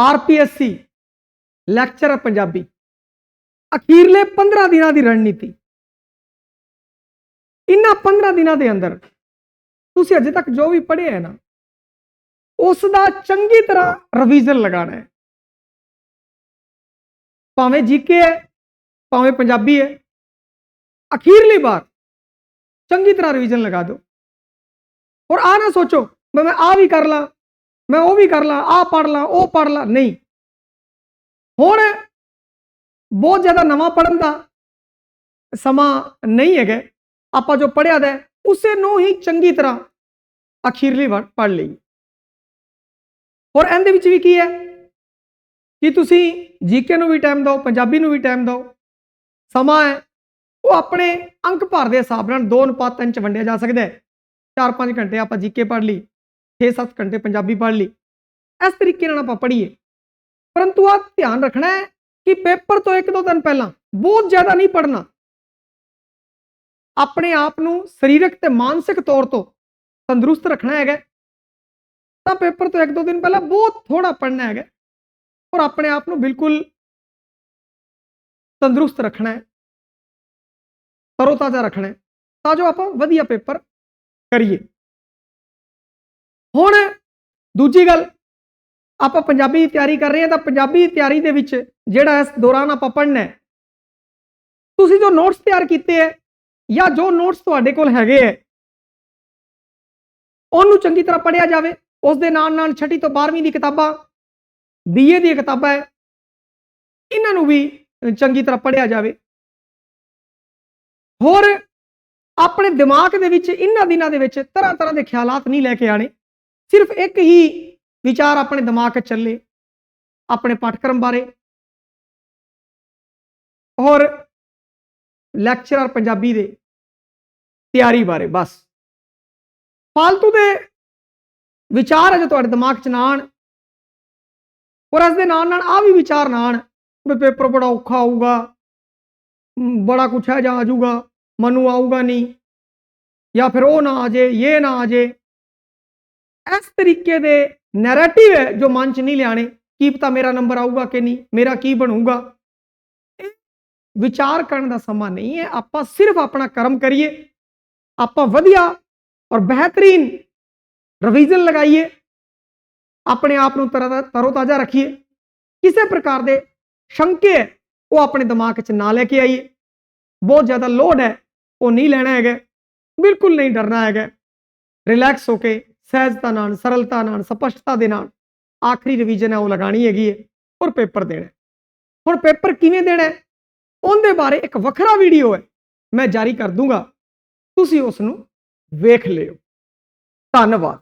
ਆਰਪੀਐਸਸੀ lecture Punjabi. ਅਖੀਰਲੇ 15 ਦਿਨਾਂ ਦੀ ਰਣਨੀਤੀ। ਇਨ੍ਹਾਂ 15 ਦਿਨਾਂ ਦੇ ਅੰਦਰ ਤੁਸੀਂ ਅਜੇ ਤੱਕ ਜੋ ਵੀ ਪੜ੍ਹਿਆ ਹੈ ਨਾ ਉਸ ਦਾ ਚੰਗੀ ਤਰ੍ਹਾਂ ਰਿਵੀਜ਼ਨ ਲਗਾਉਣਾ ਹੈ। ਭਾਵੇਂ ਜੀਕੇ ਹੈ, ਭਾਵੇਂ ਪੰਜਾਬੀ ਹੈ, ਅਖੀਰਲੀ ਵਾਰ ਚੰਗੀ ਤਰ੍ਹਾਂ ਰਿਵੀਜ਼ਨ ਲਗਾ ਦਿਓ। ਔਰ ਆ ਨਾ ਸੋਚੋ ਮੈਂ ਆ ਵੀ ਕਰ ਲਾਂ ਮੈਂ ਉਹ ਵੀ ਕਰ ਲਾਂ ਆ ਪੜ ਲਾਂ, ਉਹ ਪੜ ਲਾਂ, ਨਹੀਂ। ਹੁਣ ਬਹੁਤ ਜ਼ਿਆਦਾ ਨਵਾਂ ਪੜਨ ਦਾ ਸਮਾਂ ਨਹੀਂ ਹੈਗਾ। ਆਪਾਂ ਜੋ ਪੜਿਆ ਦਾ, ਉਸੇ ਨੂੰ ਹੀ ਚੰਗੀ ਤਰ੍ਹਾਂ ਅਖੀਰਲੀ ਵਾਰ ਪੜ ਲਈ ਔਰ ਇਹਦੇ ਵਿੱਚ ਵੀ ਕੀ ਹੈ? ਕਿ ਤੁਸੀਂ ਜੀਕੇ ਨੂੰ ਵੀ ਟਾਈਮ ਦਿਓ, ਪੰਜਾਬੀ ਨੂੰ ਵੀ ਟਾਈਮ ਦਿਓ। ਸਮਾਂ ਹੈ, ਉਹ ਆਪਣੇ ਅੰਕ ਭਰ ਦੇ ਹਿਸਾਬ ਨਾਲ 2 ਅਨੁਪਾਤ ਚ ਵੰਡਿਆ ਜਾ ਸਕਦਾ ਹੈ। 4-5 ਘੰਟੇ ਆਪਾਂ ਜੀਕੇ ਪੜ ਲਈ। 6-7 ਘੰਟੇ ਪੰਜਾਬੀ ਪੜ੍ਹ ਲਈ। ਇਸ ਤਰੀਕੇ ਨਾਲ ਆਪਾਂ ਪੜ੍ਹੀਏ। ਪਰੰਤੂ ਆ ਧਿਆਨ ਰੱਖਣਾ ਹੈ ਕਿ ਪੇਪਰ ਤੋਂ ਇੱਕ ਦੋ ਦਿਨ ਪਹਿਲਾਂ ਬਹੁਤ ਜ਼ਿਆਦਾ ਨਹੀਂ ਪੜਨਾ ਆਪਣੇ ਆਪ ਨੂੰ ਸਰੀਰਕ ਤੇ ਮਾਨਸਿਕ ਤੌਰ ਤੋਂ ਤੰਦਰੁਸਤ ਰੱਖਣਾ ਹੈਗਾ। ਤਾਂ ਪੇਪਰ ਤੋਂ ਇੱਕ ਦੋ ਦਿਨ ਪਹਿਲਾਂ ਬਹੁਤ ਥੋੜਾ ਪੜਨਾ ਹੈਗਾ। ਔਰ ਆਪਣੇ ਆਪ ਨੂੰ ਬਿਲਕੁਲ ਤੰਦਰੁਸਤ ਰੱਖਣਾ ਹੈ। ਤਰੋਤਾਜ਼ਾ ਰੱਖਣਾ ਹੈ। ਤਾਂ ਜੋ ਆਪਾਂ ਵਧੀਆ ਪੇਪਰ ਕਰੀਏ। ਹੁਣ ਦੂਜੀ ਗੱਲ, ਆਪਾਂ ਪੰਜਾਬੀ ਦੀ ਤਿਆਰੀ ਕਰ ਰਹੇ ਹਾਂ ਤਾਂ ਪੰਜਾਬੀ ਦੀ ਤਿਆਰੀ ਦੇ ਵਿੱਚ ਜਿਹੜਾ ਇਸ ਦੌਰਾਨ ਆਪਾਂ ਪੜ੍ਹਨਾ ਹੈ, ਤੁਸੀਂ ਜੋ ਨੋਟਸ ਤਿਆਰ ਕੀਤੇ ਹੈ ਜਾਂ ਜੋ ਨੋਟਸ ਤੁਹਾਡੇ ਕੋਲ ਹੈਗੇ ਹੈ, ਉਹਨੂੰ ਚੰਗੀ ਤਰ੍ਹਾਂ ਪੜ੍ਹਿਆ ਜਾਵੇ। ਉਸ ਦੇ ਨਾਲ ਨਾਲ ਛਠੀ ਤੋਂ 12ਵੀਂ ਦੀ ਕਿਤਾਬਾਂ ਬੀਏ ਦੀਆਂ ਕਿਤਾਬਾਂ ਹੈ, ਇਹਨਾਂ ਨੂੰ ਵੀ ਚੰਗੀ ਤਰ੍ਹਾਂ ਪੜ੍ਹਿਆ ਜਾਵੇ। ਹੋਰ ਆਪਣੇ ਦਿਮਾਗ ਦੇ ਵਿੱਚ, ਇਹਨਾਂ ਦਿਨਾਂ ਦੇ ਵਿੱਚ ਤਰ੍ਹਾਂ ਤਰ੍ਹਾਂ ਦੇ ਖਿਆਲਾਤ ਨਹੀਂ ਲੈ ਕੇ ਆਣੇ ਸਿਰਫ ਇੱਕ ਹੀ ਵਿਚਾਰ ਆਪਣੇ ਦਿਮਾਗ 'ਚ ਚੱਲੇ, ਆਪਣੇ ਪਾਠਕ੍ਰਮ ਬਾਰੇ। ਔਰ ਲੈਕਚਰਰ ਪੰਜਾਬੀ ਦੇ ਤਿਆਰੀ ਬਾਰੇ, ਬਸ। ਫालतू ਦੇ ਵਿਚਾਰ ਅਜੇ ਤੁਹਾਡੇ ਦਿਮਾਗ 'ਚ ਨਾ ਆਣ ਔਰ ਇਸ ਦੇ ਨਾਲ ਨਾਲ ਆ ਵੀ ਵਿਚਾਰ ਨਾ ਆਣ ਵੀ ਪੇਪਰ ਬੜਾ ਔਖਾ ਆਊਗਾ ਬੜਾ ਕੁਛ ਹੈ ਜਾਂ ਆਜੂਗਾ ਜਾਊਗਾ ਆਊਗਾ ਨਹੀਂ। ਜਾਂ ਫਿਰ ਉਹ ਨਾ ਆ ਜੇ, ਇਹ ਨਾ ਆ ਜੇ। ਇਸ ਤਰੀਕੇ ਦੇ ਨੈਰੇਟਿਵ ਹੈ ਜੋ ਮਨ 'ਚ ਨਹੀਂ ਲਿਆਣੇ ਕੀ ਪਤਾ ਮੇਰਾ ਨੰਬਰ ਆਊਗਾ ਕਿ ਨਹੀਂ ਮੇਰਾ ਕੀ ਬਣੂਗਾ। ਇਹ ਵਿਚਾਰ ਕਰਨ ਦਾ ਸਮਾਂ ਨਹੀਂ ਹੈ ਆਪਾਂ ਸਿਰਫ ਆਪਣਾ ਕਰਮ ਕਰੀਏ ਆਪਾਂ ਵਧੀਆ ਔਰ ਬਿਹਤਰੀਨ ਰਿਵੀਜ਼ਨ ਲਗਾਈਏ ਆਪਣੇ ਆਪ ਨੂੰ ਤਰੋ ਤਰੋ ਤਾਜ਼ਾ ਰੱਖੀਏ। ਕਿਸੇ ਪ੍ਰਕਾਰ ਦੇ ਸ਼ੰਕੇ ਹੈ, ਉਹ ਆਪਣੇ ਦਿਮਾਗ 'ਚ ਨਾ ਲੈ ਕੇ ਆਈਏ। ਬਹੁਤ ਜ਼ਿਆਦਾ ਲੋਡ ਹੈ ਉਹ ਨਹੀਂ ਲੈਣਾ ਹੈਗਾ ਬਿਲਕੁਲ ਨਹੀਂ ਡਰਨਾ ਹੈਗਾ। ਰਿਲੈਕਸ ਹੋ ਕੇ ਸਹਿਜਤਾ ਨਾਲ, ਸਰਲਤਾ ਨਾਲ, ਸਪਸ਼ਟਤਾ ਦੇ ਨਾਲ। ਆਖਰੀ ਰਿਵੀਜ਼ਨ ਹੈ, ਉਹ ਲਗਾਣੀ ਹੈਗੀ ਹੈ ਔਰ ਪੇਪਰ ਦੇਣਾ ਹੁਣ ਪੇਪਰ ਕਿਵੇਂ ਦੇਣਾ ਹੈ? ਉਹਦੇ ਬਾਰੇ ਇੱਕ ਵੱਖਰਾ ਵੀਡੀਓ ਹੈ, ਮੈਂ ਜਾਰੀ ਕਰ ਦੂੰਗਾ। ਤੁਸੀਂ ਉਸ ਨੂੰ ਵੇਖ ਲਿਓ। ਧੰਨਵਾਦ।